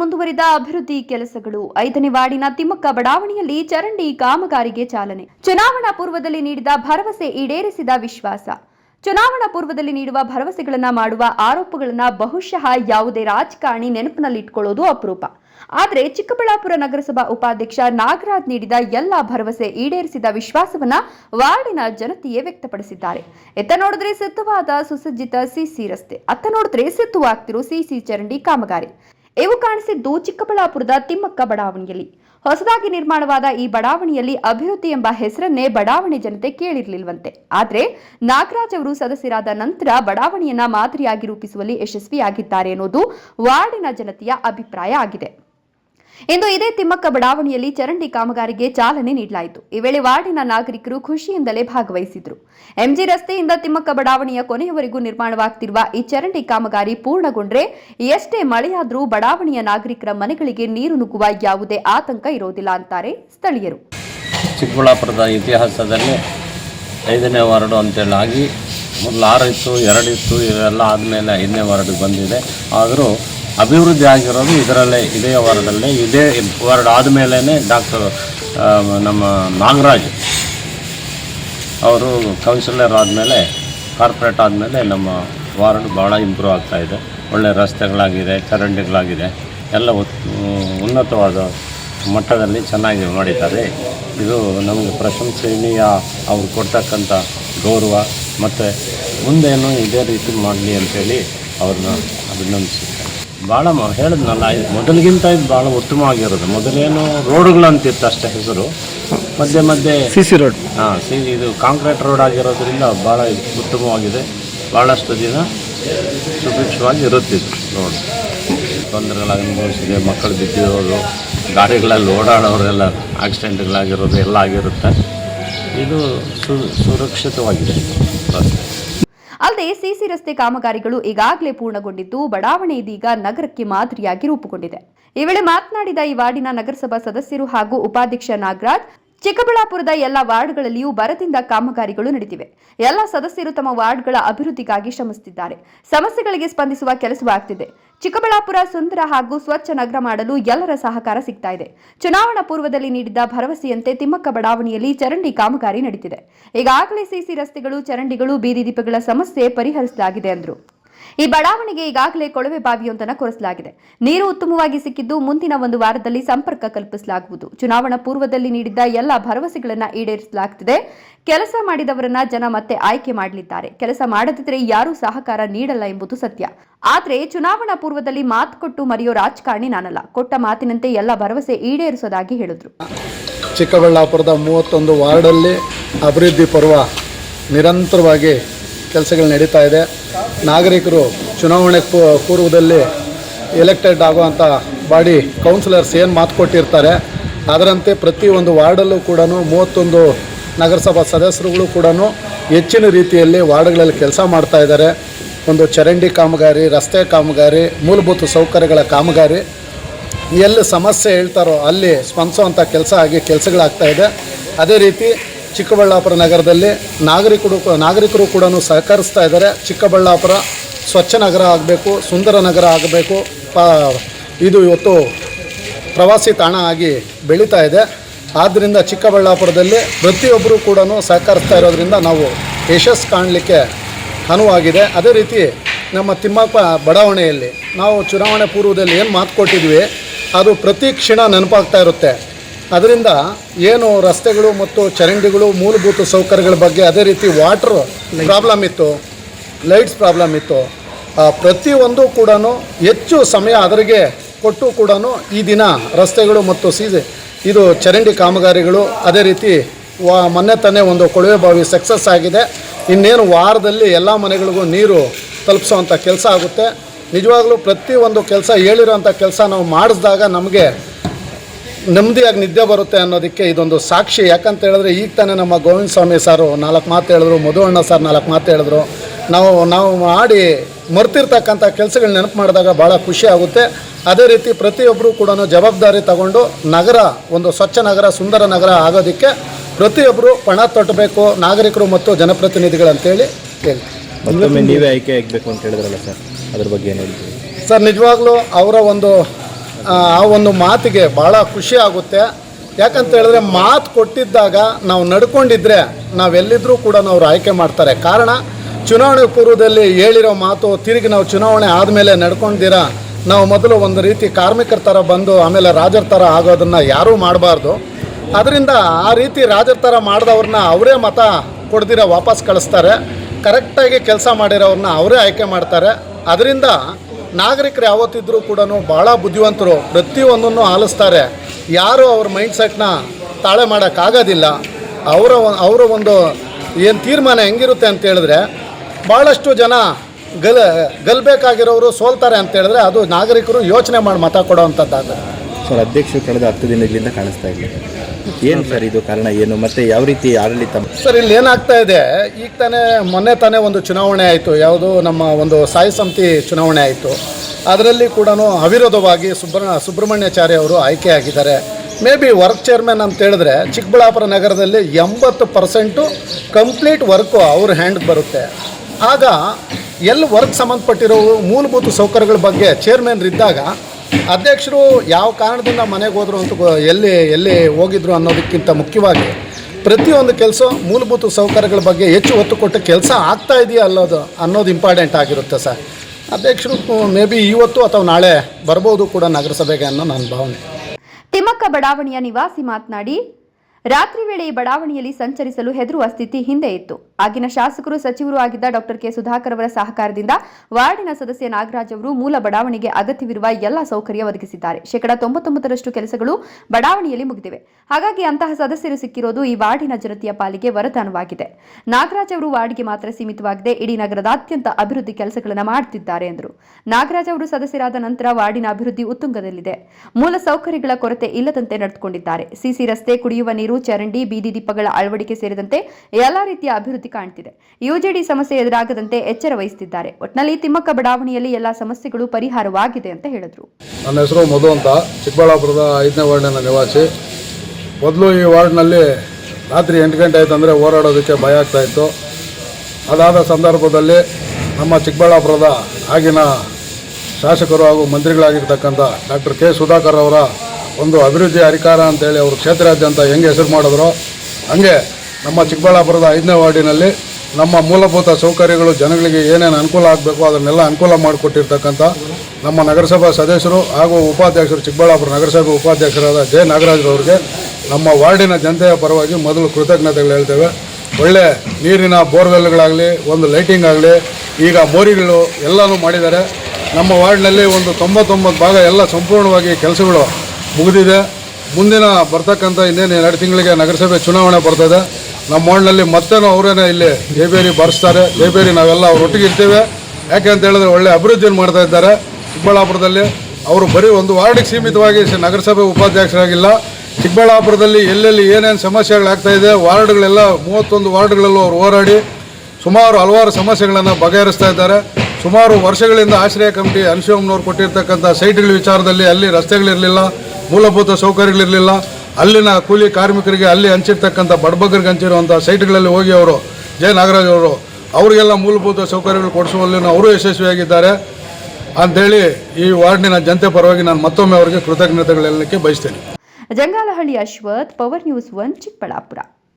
ಮುಂದುವರಿದ ಅಭಿವೃದ್ಧಿ ಕೆಲಸಗಳು. ಐದನೇ ವಾರ್ಡಿನ ತಿಮ್ಮಕ್ಕ ಬಡಾವಣೆಯಲ್ಲಿ ಚರಂಡಿ ಕಾಮಗಾರಿಗೆ ಚಾಲನೆ. ಚುನಾವಣಾ ಪೂರ್ವದಲ್ಲಿ ನೀಡಿದ ಭರವಸೆ ಈಡೇರಿಸಿದ ವಿಶ್ವಾಸ. ಚುನಾವಣಾ ಪೂರ್ವದಲ್ಲಿ ನೀಡುವ ಭರವಸೆಗಳನ್ನ ಮಾಡುವ ಆರೋಪಗಳನ್ನ ಬಹುಶಃ ಯಾವುದೇ ರಾಜಕಾರಣಿ ನೆನಪಿನಲ್ಲಿಟ್ಕೊಳ್ಳೋದು ಅಪರೂಪ. ಆದರೆ ಚಿಕ್ಕಬಳ್ಳಾಪುರ ನಗರಸಭಾ ಉಪಾಧ್ಯಕ್ಷ ನಾಗರಾಜ್ ನೀಡಿದ ಎಲ್ಲ ಭರವಸೆ ಈಡೇರಿಸಿದ ವಿಶ್ವಾಸವನ್ನ ವಾರ್ಡಿನ ಜನತೆಯೇ ವ್ಯಕ್ತಪಡಿಸಿದ್ದಾರೆ. ಎತ್ತ ನೋಡಿದ್ರೆ ಸಿದ್ಧವಾದ ಸುಸಜ್ಜಿತ ಸಿಸಿ ರಸ್ತೆ, ಅತ್ತ ನೋಡಿದ್ರೆ ಸಿದ್ಧವಾಗ್ತಿರೋ ಸಿಸಿ ಚರಂಡಿ ಕಾಮಗಾರಿ. ಇವು ಕಾಣಿಸಿದ್ದು ಚಿಕ್ಕಬಳ್ಳಾಪುರದ ತಿಮ್ಮಕ್ಕ ಬಡಾವಣೆಯಲ್ಲಿ. ಹೊಸದಾಗಿ ನಿರ್ಮಾಣವಾದ ಈ ಬಡಾವಣೆಯಲ್ಲಿ ಅಭಿವೃದ್ಧಿ ಎಂಬ ಹೆಸರನ್ನೇ ಬಡಾವಣೆ ಜನತೆ ಕೇಳಿರ್ಲಿಲ್ವಂತೆ. ಆದರೆ ನಾಗರಾಜ್ ಅವರು ಸದಸ್ಯರಾದ ನಂತರ ಬಡಾವಣೆಯನ್ನ ಮಾದರಿಯಾಗಿ ರೂಪಿಸುವಲ್ಲಿ ಯಶಸ್ವಿಯಾಗಿದ್ದಾರೆ ಅನ್ನೋದು ವಾರ್ಡಿನ ಜನತೆಯ ಅಭಿಪ್ರಾಯ ಆಗಿದೆ. ಇಂದು ಇದೇ ತಿಮ್ಮಕ್ಕ ಬಡಾವಣೆಯಲ್ಲಿ ಚರಂಡಿ ಕಾಮಗಾರಿಗೆ ಚಾಲನೆ ನೀಡಲಾಯಿತು. ಈ ವೇಳೆ ವಾರ್ಡಿನ ನಾಗರಿಕರು ಖುಷಿಯಿಂದಲೇ ಭಾಗವಹಿಸಿದ್ರು. ಎಂಜಿ ರಸ್ತೆಯಿಂದ ತಿಮ್ಮಕ್ಕ ಬಡಾವಣೆಯ ಕೊನೆಯವರೆಗೂ ನಿರ್ಮಾಣವಾಗ್ತಿರುವ ಈ ಚರಂಡಿ ಕಾಮಗಾರಿ ಪೂರ್ಣಗೊಂಡ್ರೆ ಎಷ್ಟೇ ಮಳೆಯಾದರೂ ಬಡಾವಣೆಯ ನಾಗರಿಕರ ಮನೆಗಳಿಗೆ ನೀರು ನುಗ್ಗುವ ಯಾವುದೇ ಆತಂಕ ಇರೋದಿಲ್ಲ ಅಂತಾರೆ ಸ್ಥಳೀಯರು. ಚಿಕ್ಕಬಳ್ಳಾಪುರದ ಇತಿಹಾಸದಲ್ಲಿ ಐದನೇ ವಾರ್ಡು ಅಂತೇಳಿ ಆಗಿ, ಮೊದಲು ಆರು ಇತ್ತು, ಎರಡು ಇತ್ತು, ಇವೆಲ್ಲ ಆದಮೇಲೆ ಐದನೇ ವಾರ್ಡಿಗೆ ಬಂದಿದೆ. ಆದರೂ ಅಭಿವೃದ್ಧಿ ಆಗಿರೋದು ಇದರಲ್ಲೇ, ಇದೇ ವಾರದಲ್ಲೇ, ಇದೇ ವಾರ್ಡ್ ಆದಮೇಲೇ ಡಾಕ್ಟರ್ ನಮ್ಮ ನಾಗರಾಜ್ ಅವರು ಕೌನ್ಸಿಲರ್ ಆದಮೇಲೆ ಕಾರ್ಪೊರೇಟ್ ಆದಮೇಲೆ ನಮ್ಮ ವಾರ್ಡ್ ಭಾಳ ಇಂಪ್ರೂವ್ ಆಗ್ತಾ ಇದೆ. ಒಳ್ಳೆ ರಸ್ತೆಗಳಾಗಿದೆ, ಚರಂಡಿಗಳಾಗಿದೆ, ಎಲ್ಲ ಉನ್ನತವಾದ ಮಟ್ಟದಲ್ಲಿ ಚೆನ್ನಾಗಿ ಮಾಡಿದ್ದಾರೆ. ಇದು ನಮಗೆ ಪ್ರಶಂಸನೀಯ, ಅವ್ರು ಕೊಡ್ತಕ್ಕಂಥ ಗೌರವ, ಮತ್ತು ಮುಂದೇನು ಇದೇ ರೀತಿ ಮಾಡಲಿ ಅಂತೇಳಿ ಅವ್ರನ್ನ ಅಭಿನಂದಿಸುತ್ತೆ ಭಾಳ ಮ ಹೇಳಿದ್ನಲ್ಲ ಇದು ಮೊದಲಿಗಿಂತ ಇದು ಭಾಳ ಉತ್ತಮವಾಗಿರೋದು. ಮೊದಲೇನು ರೋಡ್ಗಳಂತಿತ್ತು ಅಷ್ಟೇ ಹೆಸರು. ಮಧ್ಯೆ ಮಧ್ಯೆ ಸಿ ಸಿ ರೋಡ್ ಹಾಂ ಸಿ ಇದು ಕಾಂಕ್ರೀಟ್ ರೋಡ್ ಆಗಿರೋದ್ರಿಂದ ಭಾಳ ಉತ್ತಮವಾಗಿದೆ. ಭಾಳಷ್ಟು ದಿನ ಸುಭಿಕ್ಷವಾಗಿ ಇರುತ್ತಿತ್ತು ರೋಡ್ ತೊಂದರೆಗಳ ಅನುಭವಿಸಿದೆ ಮಕ್ಕಳು ಬಿದ್ದಿರೋದು ಗಾಡಿಗಳಲ್ಲಿ ಓಡಾಡೋರೆಲ್ಲ ಆಕ್ಸಿಡೆಂಟ್ಗಳಾಗಿರೋದು ಎಲ್ಲ ಆಗಿರುತ್ತೆ. ಇದು ಸು ಸುರಕ್ಷಿತವಾಗಿದೆ. ರಸ್ತೆ ಅಲ್ಲದೆ ಸಿಸಿ ರಸ್ತೆ ಕಾಮಗಾರಿಗಳು ಈಗಾಗಲೇ ಪೂರ್ಣಗೊಂಡಿದ್ದು, ಬಡಾವಣೆ ಇದೀಗ ನಗರಕ್ಕೆ ಮಾದರಿಯಾಗಿ ರೂಪುಗೊಂಡಿದೆ. ಈ ವೇಳೆ ಮಾತನಾಡಿದ ಈ ವಾರ್ಡಿನ ನಗರಸಭಾ ಸದಸ್ಯರು ಹಾಗೂ ಉಪಾಧ್ಯಕ್ಷ ನಾಗರಾಜ್ ಚಿಕ್ಕಬಳ್ಳಾಪುರದ ಎಲ್ಲ ವಾರ್ಡ್ಗಳಲ್ಲಿಯೂ ಬರದಿಂದ ಕಾಮಗಾರಿಗಳು ನಡೆದಿವೆ ಎಲ್ಲ ಸದಸ್ಯರು ತಮ್ಮ ವಾರ್ಡ್ಗಳ ಅಭಿವೃದ್ಧಿಗಾಗಿ ಶ್ರಮಿಸುತ್ತಿದ್ದಾರೆ. ಸಮಸ್ಯೆಗಳಿಗೆ ಸ್ಪಂದಿಸುವ ಕೆಲಸವಾಗ್ತಿದೆ ಚಿಕ್ಕಬಳ್ಳಾಪುರ ಸುಂದರ ಹಾಗೂ ಸ್ವಚ್ಛ ನಗರ ಮಾಡಲು ಎಲ್ಲರ ಸಹಕಾರ ಸಿಗ್ತಾ ಇದೆ. ಚುನಾವಣಾ ಪೂರ್ವದಲ್ಲಿ ನೀಡಿದ್ದ ಭರವಸೆಯಂತೆ ತಿಮ್ಮಕ್ಕ ಬಡಾವಣೆಯಲ್ಲಿ ಚರಂಡಿ ಕಾಮಗಾರಿ ನಡೆದಿದೆ ಈಗಾಗಲೇ ಸಿಸಿ ರಸ್ತೆಗಳು, ಚರಂಡಿಗಳು, ಬೀದಿ ದೀಪಗಳ ಸಮಸ್ಯೆ ಪರಿಹರಿಸಲಾಗಿದೆ ಎಂದರು ಈ ಬಡಾವಣೆಗೆ ಈಗಾಗಲೇ ಕೊಳವೆ ಬಾವಿಯೊಂದನ್ನು ಕೊರೆಸಲಾಗಿದೆ. ನೀರು ಉತ್ತಮವಾಗಿ ಸಿಕ್ಕಿದ್ದು ಮುಂದಿನ ಒಂದು ವಾರದಲ್ಲಿ ಸಂಪರ್ಕ ಕಲ್ಪಿಸಲಾಗುವುದು. ಚುನಾವಣಾ ಪೂರ್ವದಲ್ಲಿ ನೀಡಿದ್ದ ಎಲ್ಲ ಭರವಸೆಗಳನ್ನು ಈಡೇರಿಸಲಾಗುತ್ತಿದೆ ಕೆಲಸ ಮಾಡಿದವರನ್ನ ಜನ ಮತ್ತೆ ಆಯ್ಕೆ ಮಾಡಲಿದ್ದಾರೆ. ಕೆಲಸ ಮಾಡದಿದ್ರೆ ಯಾರೂ ಸಹಕಾರ ನೀಡಲ್ಲ ಎಂಬುದು ಸತ್ಯ. ಆದ್ರೆ ಚುನಾವಣಾ ಪೂರ್ವದಲ್ಲಿ ಮಾತು ಕೊಟ್ಟು ಮರೆಯೋ ರಾಜಕಾರಣಿ ನಾನಲ್ಲ. ಕೊಟ್ಟ ಮಾತಿನಂತೆ ಎಲ್ಲ ಭರವಸೆ ಈಡೇರಿಸೋದಾಗಿ ಹೇಳಿದ್ರು. ಚಿಕ್ಕಬಳ್ಳಾಪುರದ ಮೂವತ್ತೊಂದು ವಾರ್ಡಲ್ಲಿ ಅಭಿವೃದ್ಧಿ ಪರ್ವ ನಿರಂತರವಾಗಿ ಕೆಲಸಗಳು ನಡೀತಾ ಇದೆ. ನಾಗರಿಕರು ಚುನಾವಣೆ ಪೂರ್ವದಲ್ಲಿ ಎಲೆಕ್ಟೆಡ್ ಆಗುವಂಥ ಬಾಡಿ ಕೌನ್ಸಿಲರ್ಸ್ ಏನು ಮಾತು ಕೊಟ್ಟಿರ್ತಾರೆ, ಅದರಂತೆ ಪ್ರತಿಯೊಂದು ವಾರ್ಡಲ್ಲೂ ಕೂಡ ಮೂವತ್ತೊಂದು ನಗರಸಭಾ ಸದಸ್ಯರುಗಳು ಕೂಡ ಹೆಚ್ಚಿನ ರೀತಿಯಲ್ಲಿ ವಾರ್ಡ್ಗಳಲ್ಲಿ ಕೆಲಸ ಮಾಡ್ತಾ ಇದ್ದಾರೆ. ಒಂದು ಚರಂಡಿ ಕಾಮಗಾರಿ, ರಸ್ತೆ ಕಾಮಗಾರಿ, ಮೂಲಭೂತ ಸೌಕರ್ಯಗಳ ಕಾಮಗಾರಿ. ಎಲ್ಲಿ ಸಮಸ್ಯೆ ಹೇಳ್ತಾರೋ ಅಲ್ಲಿ ಸ್ಪಂದಿಸುವಂಥ ಕೆಲಸ ಆಗಿ ಕೆಲಸಗಳಾಗ್ತಾಯಿದೆ ಅದೇ ರೀತಿ ಚಿಕ್ಕಬಳ್ಳಾಪುರ ನಗರದಲ್ಲಿ ನಾಗರಿಕರು ನಾಗರಿಕರು ಕೂಡ ಸಹಕರಿಸ್ತಾ ಇದ್ದಾರೆ. ಚಿಕ್ಕಬಳ್ಳಾಪುರ ಸ್ವಚ್ಛ ನಗರ ಆಗಬೇಕು, ಸುಂದರ ನಗರ ಆಗಬೇಕು. ಇದು ಇವತ್ತು ಪ್ರವಾಸಿ ತಾಣ ಆಗಿ ಬೆಳೀತಾ ಇದೆ. ಆದ್ದರಿಂದ ಚಿಕ್ಕಬಳ್ಳಾಪುರದಲ್ಲಿ ಪ್ರತಿಯೊಬ್ಬರೂ ಕೂಡ ಸಹಕರಿಸ್ತಾ ಇರೋದ್ರಿಂದ ನಾವು ಯಶಸ್ಸು ಕಾಣಲಿಕ್ಕೆ ಅನುವಾಗಿದೆ. ಅದೇ ರೀತಿ ನಮ್ಮ ತಿಮ್ಮಪ್ಪ ಬಡಾವಣೆಯಲ್ಲಿ ನಾವು ಚುನಾವಣೆ ಪೂರ್ವದಲ್ಲಿ ಏನು ಮಾತು ಕೊಟ್ಟಿದ್ವಿ, ಅದು ಪ್ರತಿ ಕ್ಷಣ ನೆನಪಾಗ್ತಾ ಇರುತ್ತೆ. ಅದರಿಂದ ಏನು ರಸ್ತೆಗಳು ಮತ್ತು ಚರಂಡಿಗಳು ಮೂಲಭೂತ ಸೌಕರ್ಯಗಳ ಬಗ್ಗೆ ಅದೇ ರೀತಿ ವಾಟ್ರ್ ಪ್ರಾಬ್ಲಮ್ ಇತ್ತು ಲೈಟ್ಸ್ ಪ್ರಾಬ್ಲಮ್ ಇತ್ತು. ಪ್ರತಿಯೊಂದು ಕೂಡ ಹೆಚ್ಚು ಸಮಯ ಅದರಿಗೆ ಕೊಟ್ಟು ಕೂಡ ಈ ದಿನ ರಸ್ತೆಗಳು ಮತ್ತು ಸೀಸೆ ಇದು ಚರಂಡಿ ಕಾಮಗಾರಿಗಳು ಅದೇ ರೀತಿ ವಾ, ಮೊನ್ನೆ ತಾನೇ ಒಂದು ಕೊಳವೆ ಬಾವಿ ಸಕ್ಸಸ್ ಆಗಿದೆ. ಇನ್ನೇನು ವಾರದಲ್ಲಿ ಎಲ್ಲ ಮನೆಗಳಿಗೂ ನೀರು ತಲುಪಿಸೋವಂಥ ಕೆಲಸ ಆಗುತ್ತೆ. ನಿಜವಾಗ್ಲೂ ಪ್ರತಿಯೊಂದು ಕೆಲಸ ಹೇಳಿರೋಂಥ ಕೆಲಸ ನಾವು ಮಾಡಿಸಿದಾಗ ನಮಗೆ ನೆಮ್ಮದಿಯಾಗಿ ನಿದ್ದೆ ಬರುತ್ತೆ ಅನ್ನೋದಕ್ಕೆ ಇದೊಂದು ಸಾಕ್ಷಿ. ಯಾಕಂತ ಹೇಳಿದ್ರೆ ಈಗ ತಾನೇ ನಮ್ಮ ಗೋವಿಂದ ಸ್ವಾಮಿ ಸಾರು ನಾಲ್ಕು ಮಾತು ಹೇಳಿದ್ರು ಮಧುವಣ್ಣ ಸರ್ ನಾಲ್ಕು ಮಾತು ಹೇಳಿದ್ರು. ನಾವು ನಾವು ಮಾಡಿ ಮರ್ತಿರ್ತಕ್ಕಂಥ ಕೆಲಸಗಳು ನೆನಪು ಮಾಡಿದಾಗ ಭಾಳ ಖುಷಿ ಆಗುತ್ತೆ. ಅದೇ ರೀತಿ ಪ್ರತಿಯೊಬ್ಬರು ಕೂಡ ಜವಾಬ್ದಾರಿ ತಗೊಂಡು ನಗರ ಒಂದು ಸ್ವಚ್ಛ ನಗರ ಸುಂದರ ನಗರ ಆಗೋದಕ್ಕೆ ಪ್ರತಿಯೊಬ್ಬರು ಪಣ ತೊಟ್ಟಬೇಕು ನಾಗರಿಕರು ಮತ್ತು ಜನಪ್ರತಿನಿಧಿಗಳಂತೇಳಿ ಹೇಳ್ತೀನಿ ಮತ್ತೊಮ್ಮೆ ನೀವೇ ಆಯ್ಕೆ ಆಗಬೇಕು ಅಂತ ಹೇಳಿದ್ರಲ್ಲ ಸರ್ ಅದ್ರ ಬಗ್ಗೆ ಏನು ಹೇಳ್ತೀವಿ ಸರ್ ನಿಜವಾಗ್ಲೂ ಅವರ ಒಂದು ಆ ಒಂದು ಮಾತಿಗೆ ಭಾಳ ಖುಷಿ ಆಗುತ್ತೆ. ಯಾಕಂತ ಹೇಳಿದ್ರೆ ಮಾತು ಕೊಟ್ಟಿದ್ದಾಗ ನಾವು ನಡ್ಕೊಂಡಿದ್ರೆ ನಾವೆಲ್ಲಿದ್ರೂ ಕೂಡ ನಾವು ಆಯ್ಕೆ ಮಾಡ್ತಾರೆ. ಕಾರಣ ಚುನಾವಣೆ ಪೂರ್ವದಲ್ಲಿ ಹೇಳಿರೋ ಮಾತು, ತಿರುಗಿ ನಾವು ಚುನಾವಣೆ ಆದಮೇಲೆ ನಡ್ಕೊಂಡಿರ ನಾವು ಮೊದಲು ಒಂದು ರೀತಿ ಕಾರ್ಮಿಕರ ಥರ ಬಂದು ಆಮೇಲೆ ರಾಜರ ಥರ ಆಗೋದನ್ನು ಯಾರೂ ಮಾಡಬಾರ್ದು. ಅದರಿಂದ ಆ ರೀತಿ ರಾಜರ ಥರ ಮಾಡಿದವ್ರನ್ನ ಅವರೇ ಮತ ಕೊಡ್ದಿರ ವಾಪಸ್ ಕಳಿಸ್ತಾರೆ. ಕರೆಕ್ಟಾಗಿ ಕೆಲಸ ಮಾಡಿರೋರನ್ನ ಅವರೇ ಆಯ್ಕೆ ಮಾಡ್ತಾರೆ. ಅದರಿಂದ ನಾಗರಿಕರು ಯಾವತ್ತಿದ್ರೂ ಕೂಡ ಭಾಳ ಬುದ್ಧಿವಂತರು, ಪ್ರತಿಯೊಂದನ್ನು ಆಲಿಸ್ತಾರೆ. ಯಾರು ಅವ್ರ ಮೈಂಡ್ಸೆಟ್ನ ತಾಳೆ ಮಾಡೋಕ್ಕಾಗೋದಿಲ್ಲ ಅವರ ಅವರ ಒಂದು ಏನು ತೀರ್ಮಾನ ಹೆಂಗಿರುತ್ತೆ ಅಂತ ಹೇಳಿದ್ರೆ ಭಾಳಷ್ಟು ಜನ ಗಲ್, ಗಲ್ಬೇಕಾಗಿರೋರು ಸೋಲ್ತಾರೆ ಅಂತ ಹೇಳಿದ್ರೆ ಅದು ನಾಗರಿಕರು ಯೋಚನೆ ಮಾಡಿ ಮತ ಕೊಡೋವಂಥದ್ದಾಗುತ್ತೆ ಸರ್, ಅಧ್ಯಕ್ಷರು ಕಳೆದ ಹತ್ತು ದಿನಗಳಿಂದ ಕಾಣಿಸ್ತಾ ಇಲ್ಲ. ಏನು ಸರ್ ಇದು ಕಾರಣ, ಏನು, ಮತ್ತೆ ಯಾವ ರೀತಿ ಆಡಳಿತ ಸರ್, ಇಲ್ಲಿ ಏನಾಗ್ತಾ ಇದೆ? ಈಗ ತಾನೇ, ಮೊನ್ನೆ ತಾನೇ ಒಂದು ಚುನಾವಣೆ ಆಯಿತು. ಯಾವುದು ನಮ್ಮ ಒಂದು ಸಾಯಿ ಸಮಿತಿ ಚುನಾವಣೆ ಆಯಿತು. ಅದರಲ್ಲಿ ಕೂಡ ಅವಿರೋಧವಾಗಿ ಸುಬ್ರ ಸುಬ್ರಹ್ಮಣ್ಯಾಚಾರ್ಯ ಅವರು ಆಯ್ಕೆಯಾಗಿದ್ದಾರೆ ಮೇ ಬಿ ವರ್ಕ್ ಚೇರ್ಮನ್ ಅಂತ ಹೇಳಿದ್ರೆ, ಚಿಕ್ಕಬಳ್ಳಾಪುರ ನಗರದಲ್ಲಿ ಎಂಬತ್ತು ಪರ್ಸೆಂಟು ಕಂಪ್ಲೀಟ್ ವರ್ಕು ಅವ್ರ ಹ್ಯಾಂಡ್ಗೆ ಬರುತ್ತೆ. ಆಗ ಎಲ್ಲಿ ವರ್ಕ್ ಸಂಬಂಧಪಟ್ಟಿರೋ ಮೂಲಭೂತ ಸೌಕರ್ಯಗಳ ಬಗ್ಗೆ ಚೇರ್ಮನ್ ಇದ್ದಾಗ ಅಧ್ಯಕ್ಷರು ಯಾವ ಕಾರಣದಿಂದ ಮನೆಗೆ ಹೋದರು ಅಂತ ಎಲ್ಲಿ ಎಲ್ಲಿ ಹೋಗಿದ್ರು ಅನ್ನೋದಕ್ಕಿಂತ ಮುಖ್ಯವಾಗಿ ಪ್ರತಿಯೊಂದು ಕೆಲಸ ಮೂಲಭೂತ ಸೌಕರ್ಯಗಳ ಬಗ್ಗೆ ಹೆಚ್ಚು ಒತ್ತು ಕೊಟ್ಟು ಕೆಲಸ ಆಗ್ತಾ ಇದೆಯಾ ಅನ್ನೋದು ಅನ್ನೋದು ಇಂಪಾರ್ಟೆಂಟ್ ಆಗಿರುತ್ತೆ ಸರ್. ಅಧ್ಯಕ್ಷರು, ಮೇ ಬಿ ಇವತ್ತು ಅಥವಾ ನಾಳೆ ಬರ್ಬೋದು ಕೂಡ ನಗರಸಭೆಗೆ ಅನ್ನೋ ನನ್ನ ಭಾವನೆ. ತಿಮ್ಮಕ್ಕ ಬಡಾವಣೆಯ ನಿವಾಸಿ ಮಾತನಾಡಿ ರಾತ್ರಿ ವೇಳೆ ಈ ಬಡಾವಣೆಯಲ್ಲಿ ಸಂಚರಿಸಲು ಹೆದರುವ ಸ್ಥಿತಿ ಹಿಂದೆ ಇತ್ತು. ಆಗಿನ ಶಾಸಕರು ಸಚಿವರು ಆಗಿದ್ದ ಡಾಕ್ಟರ್ ಕೆ. ಸುಧಾಕರ್ ಅವರ ಸಹಕಾರದಿಂದ ವಾರ್ಡಿನ ಸದಸ್ಯ ನಾಗರಾಜ್ ಅವರು ಮೂಲ ಬಡಾವಣೆಗೆ ಅಗತ್ಯವಿರುವ ಎಲ್ಲ ಸೌಕರ್ಯ ಒದಗಿಸಿದ್ದಾರೆ. ಶೇಕಡಾ ತೊಂಬತ್ತೊಂಬತ್ತರಷ್ಟು ಕೆಲಸಗಳು ಬಡಾವಣೆಯಲ್ಲಿ ಮುಗಿದಿವೆ. ಹಾಗಾಗಿ ಅಂತಹ ಸದಸ್ಯರು ಸಿಕ್ಕಿರೋದು ಈ ವಾರ್ಡಿನ ಜನತೆಯ ಪಾಲಿಗೆ ವರದಾನವಾಗಿದೆ. ನಾಗರಾಜ್ ಅವರು ವಾರ್ಡ್ಗೆ ಮಾತ್ರ ಸೀಮಿತವಾಗಿದೆ. ಇಡೀ ನಗರದಾದ್ಯಂತ ಅಭಿವೃದ್ಧಿ ಕೆಲಸಗಳನ್ನು ಮಾಡುತ್ತಿದ್ದಾರೆ ಎಂದರು. ನಾಗರಾಜ್ ಅವರು ಸದಸ್ಯರಾದ ನಂತರ ವಾರ್ಡಿನ ಅಭಿವೃದ್ಧಿ ಉತ್ತುಂಗದಲ್ಲಿದೆ. ಮೂಲ ಸೌಕರ್ಯಗಳ ಕೊರತೆ ಇಲ್ಲದಂತೆ ನಡೆದುಕೊಂಡಿದ್ದಾರೆ. ಸಿಸಿ ರಸ್ತೆ ಕುಡಿಯುವ ನೀರು ಚರಂಡಿ, ಬೀದಿ ದೀಪಗಳ ಅಳವಡಿಕೆ ಸೇರಿದಂತೆ ಎಲ್ಲಾ ರೀತಿಯ ಅಭಿವೃದ್ಧಿ ಕಾಣುತ್ತಿದೆ ಯುಜೆಡಿ ಸಮಸ್ಯೆ ಎದುರಾಗದಂತೆ ಎಚ್ಚರ ವಹಿಸುತ್ತಿದ್ದಾರೆ ಒಟ್ಟಿನಲ್ಲಿ ತಿಮ್ಮಕ್ಕ ಬಡಾವಣೆಯಲ್ಲಿ ಎಲ್ಲಾ ಸಮಸ್ಯೆಗಳು ಪರಿಹಾರವಾಗಿದೆ ಅಂತ ಹೇಳಿದರು. ನನ್ನ ಹೆಸರು ಮಧು ಅಂತ. ಚಿಕ್ಕಬಳ್ಳಾಪುರದ ಐದನೇ ವಾರ್ಡಿನ ನಿವಾಸಿ. ಮೊದಲು ಈ ವಾರ್ಡ್ನಲ್ಲಿ ರಾತ್ರಿ ಎಂಟು ಗಂಟೆ ಆಯ್ತು ಅಂದರೆ ಓಡಾಡೋದಕ್ಕೆ ಭಯ ಆಗ್ತಾ ಇತ್ತು. ಅದಾದ ಸಂದರ್ಭದಲ್ಲಿ ನಮ್ಮ ಚಿಕ್ಕಬಳ್ಳಾಪುರದ ಆಗಿನ ಶಾಸಕರು ಹಾಗೂ ಮಂತ್ರಿಗಳಾಗಿರ್ತಕ್ಕಂಥ ಡಾಕ್ಟರ್ ಕೆ ಸುಧಾಕರ್ ಅವರ ಒಂದು ಅಭಿವೃದ್ಧಿ ಅಧಿಕಾರ ಅಂತೇಳಿ ಅವರು ಕ್ಷೇತ್ರಾದ್ಯಂತ ಹೆಂಗೆ ಹೆಸರು ಮಾಡಿದ್ರು, ಹಂಗೆ ನಮ್ಮ ಚಿಕ್ಕಬಳ್ಳಾಪುರದ ಐದನೇ ವಾರ್ಡಿನಲ್ಲಿ ನಮ್ಮ ಮೂಲಭೂತ ಸೌಕರ್ಯಗಳು ಜನಗಳಿಗೆ ಏನೇನು ಅನುಕೂಲ ಆಗಬೇಕು ಅದನ್ನೆಲ್ಲ ಅನುಕೂಲ ಮಾಡಿಕೊಟ್ಟಿರ್ತಕ್ಕಂಥ ನಮ್ಮ ನಗರಸಭಾ ಸದಸ್ಯರು ಹಾಗೂ ಉಪಾಧ್ಯಕ್ಷರು, ಚಿಕ್ಕಬಳ್ಳಾಪುರ ನಗರಸಭೆ ಉಪಾಧ್ಯಕ್ಷರಾದ ಜೆ. ನಾಗರಾಜ್ರವ್ರಿಗೆ ನಮ್ಮ ವಾರ್ಡಿನ ಜನತೆಯ ಪರವಾಗಿ ಮೊದಲು ಕೃತಜ್ಞತೆಗಳು ಹೇಳ್ತೇವೆ. ಒಳ್ಳೆ ನೀರಿನ ಬೋರ್ವೆಲ್ಗಳಾಗಲಿ, ಒಂದು ಲೈಟಿಂಗ್ ಆಗಲಿ, ಈಗ ಮೋರಿಗಳು ಎಲ್ಲನೂ ಮಾಡಿದ್ದಾರೆ. ನಮ್ಮ ವಾರ್ಡ್ನಲ್ಲಿ ಒಂದು ತೊಂಬತ್ತೊಂಬತ್ತು ಭಾಗ ಎಲ್ಲ ಸಂಪೂರ್ಣವಾಗಿ ಕೆಲಸಗಳು ಮುಗಿದಿದೆ. ಮುಂದಿನ ಬರ್ತಕ್ಕಂಥ ಇನ್ನೇನು ಎರಡು ತಿಂಗಳಿಗೆ ನಗರಸಭೆ ಚುನಾವಣೆ ಬರ್ತದೆ. ನಮ್ಮ ವಾರ್ಡ್ನಲ್ಲಿ ಮತ್ತೇನೋ ಅವರೇನೆ ಇಲ್ಲಿ ಜೇಬೇರಿ ಬಾರಿಸ್ತಾರೆ. ಜೇಬೇರಿ ನಾವೆಲ್ಲ ಅವ್ರ ಒಟ್ಟಿಗೆ ಇರ್ತೀವಿ. ಯಾಕೆ ಅಂತ ಹೇಳಿದ್ರೆ ಒಳ್ಳೆ ಅಭಿವೃದ್ಧಿಯನ್ನು ಮಾಡ್ತಾ ಇದ್ದಾರೆ? ಚಿಕ್ಕಬಳ್ಳಾಪುರದಲ್ಲಿ ಅವರು ಬರೀ ಒಂದು ವಾರ್ಡಿಗೆ ಸೀಮಿತವಾಗಿ ನಗರಸಭೆ ಉಪಾಧ್ಯಕ್ಷರಾಗಿಲ್ಲ. ಚಿಕ್ಕಬಳ್ಳಾಪುರದಲ್ಲಿ ಎಲ್ಲೆಲ್ಲಿ ಏನೇನು ಸಮಸ್ಯೆಗಳಾಗ್ತಾ ಇದೆ, ವಾರ್ಡ್ಗಳೆಲ್ಲ ಮೂವತ್ತೊಂದು ವಾರ್ಡ್ಗಳಲ್ಲೂ ಅವರು ಹೋರಾಡಿ ಸುಮಾರು ಹಲವಾರು ಸಮಸ್ಯೆಗಳನ್ನು ಬಗೆಹರಿಸ್ತಾ ಇದ್ದಾರೆ. ಸುಮಾರು ವರ್ಷಗಳಿಂದ ಆಶ್ರಯ ಕಮಿಟಿ ಅನ್ಶಿವಮ್ನವ್ರು ಕೊಟ್ಟಿರ್ತಕ್ಕಂಥ ಸೈಟ್ಗಳ ವಿಚಾರದಲ್ಲಿ ಅಲ್ಲಿ ರಸ್ತೆಗಳಿರಲಿಲ್ಲ, ಮೂಲಭೂತ ಸೌಕರ್ಯಗಳಿರಲಿಲ್ಲ, ಅಲ್ಲಿನ ಕೂಲಿ ಕಾರ್ಮಿಕರಿಗೆ ಅಲ್ಲಿ ಹಂಚಿರ್ತಕ್ಕಂಥ ಬಡಬಗ್ಗರಿಗೆ ಹಂಚಿರುವಂಥ ಸೈಟ್ಗಳಲ್ಲಿ ಹೋಗಿ ಅವರು ಜೆ ನಾಗರಾಜ್ ಅವರು, ಅವರಿಗೆಲ್ಲ ಮೂಲಭೂತ ಸೌಕರ್ಯಗಳು ಕೊಡಿಸುವಲ್ಲಿ ಅವರು ಯಶಸ್ವಿಯಾಗಿದ್ದಾರೆ. ಅಂಥೇಳಿ ಈ ವಾರ್ಡಿನ ಜನತೆ ಪರವಾಗಿ ನಾನು ಮತ್ತೊಮ್ಮೆ ಅವರಿಗೆ ಕೃತಜ್ಞತೆಗಳು ಹೇಳಲಿಕ್ಕೆ ಬಯಸ್ತೇನೆ. Jangalahalli Ashwath, Power News One, Chikkaballapur.